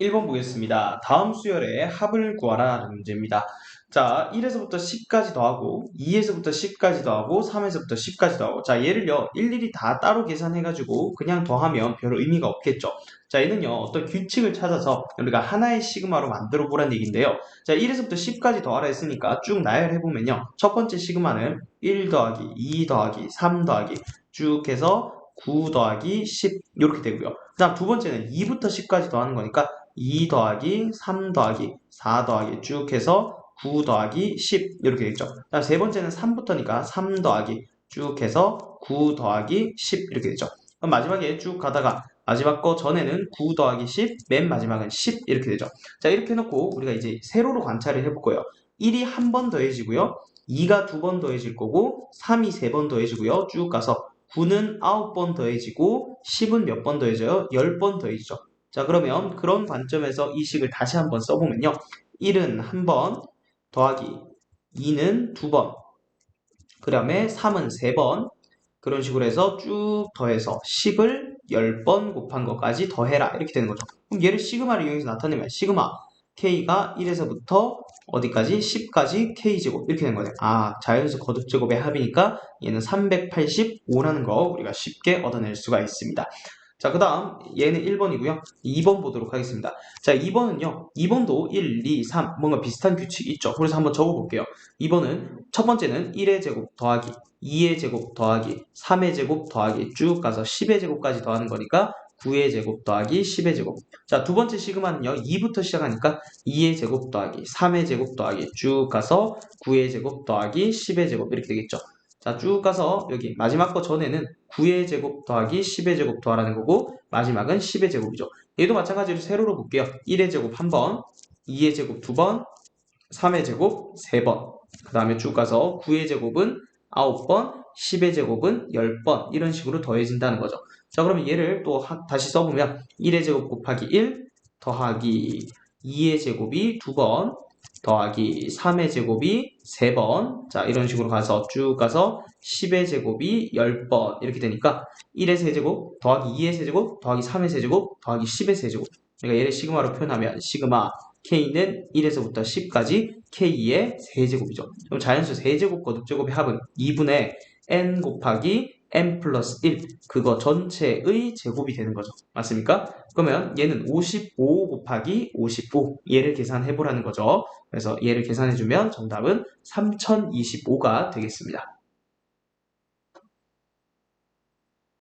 1번 보겠습니다. 다음 수열의 합을 구하라 라는 문제입니다. 자, 1에서부터 10까지 더하고 2에서부터 10까지 더하고 3에서부터 10까지 더하고 자, 얘를요. 일일이 다 따로 계산해 가지고 그냥 더하면 별 의미가 없겠죠. 자, 얘는요. 어떤 규칙을 찾아서 우리가 하나의 시그마로 만들어 보라는 얘기인데요. 자, 1에서부터 10까지 더하라 했으니까 쭉 나열해 보면요. 첫 번째 시그마는 1 더하기 2 더하기 3 더하기 쭉 해서 9 더하기 10 이렇게 되고요. 그 다음 두 번째는 2부터 10까지 더하는 거니까 2 더하기 3 더하기 4 더하기 쭉 해서 9 더하기 10 이렇게 되겠죠. 다음 세 번째는 3부터니까 3 더하기 쭉 해서 9 더하기 10 이렇게 되죠. 그럼 마지막에 쭉 가다가 마지막 거 전에는 9 더하기 10, 맨 마지막은 10 이렇게 되죠. 자 이렇게 해놓고 우리가 이제 세로로 관찰을 해볼 거예요. 1이 한 번 더해지고요. 2가 두 번 더해질 거고 3이 세 번 더해지고요. 쭉 가서 9는 9번 더해지고 10은 몇 번 더해져요? 10번 더해지죠. 자 그러면 그런 관점에서 이 식을 다시 한번 써보면요. 1은 한 번 더하기 2는 두 번, 그 다음에 3은 세 번, 그런 식으로 해서 쭉 더해서 10을 10번 곱한 것까지 더해라 이렇게 되는 거죠. 그럼 얘를 시그마를 이용해서 나타내면 시그마 k가 1에서부터 어디까지? 10까지 k제곱 이렇게 되는 거네요. 아 자연수 거듭제곱의 합이니까 얘는 385라는 거 우리가 쉽게 얻어낼 수가 있습니다. 자, 그 다음 얘는 1번이고요. 2번 보도록 하겠습니다. 자, 2번은요. 2번도 1, 2, 3 뭔가 비슷한 규칙이 있죠. 그래서 한번 적어볼게요. 2번은 첫 번째는 1의 제곱 더하기 2의 제곱 더하기 3의 제곱 더하기 쭉 가서 10의 제곱까지 더하는 거니까 9의 제곱 더하기 10의 제곱. 자, 두 번째 시그마는요. 2부터 시작하니까 2의 제곱 더하기 3의 제곱 더하기 쭉 가서 9의 제곱 더하기 10의 제곱 이렇게 되겠죠. 자, 쭉 가서 여기 마지막 거 전에는 9의 제곱 더하기 10의 제곱 더하라는 거고 마지막은 10의 제곱이죠. 얘도 마찬가지로 세로로 볼게요. 1의 제곱 한 번, 2의 제곱 두 번, 3의 제곱 세 번. 그 다음에 쭉 가서 9의 제곱은 9번, 10의 제곱은 10번 이런 식으로 더해진다는 거죠. 자 그러면 얘를 또 하, 다시 써보면 1의 제곱 곱하기 1 더하기 2의 제곱이 두번 더하기 3의 제곱이 3번. 자 이런 식으로 가서 쭉 가서 10의 제곱이 10번. 이렇게 되니까 1의 세제곱 더하기 2의 세제곱 더하기 3의 세제곱 더하기 10의 세제곱. 그러니까 얘를 시그마로 표현하면 시그마 k는 1에서부터 10까지 k의 세제곱이죠. 그럼 자연수 세제곱 거듭제곱의 합은 2분의 n 곱하기 n 플러스 1 그거 전체의 제곱이 되는 거죠. 맞습니까? 그러면 얘는 55 곱하기 55 얘를 계산해 보라는 거죠. 그래서 얘를 계산해 주면 정답은 3025가 되겠습니다.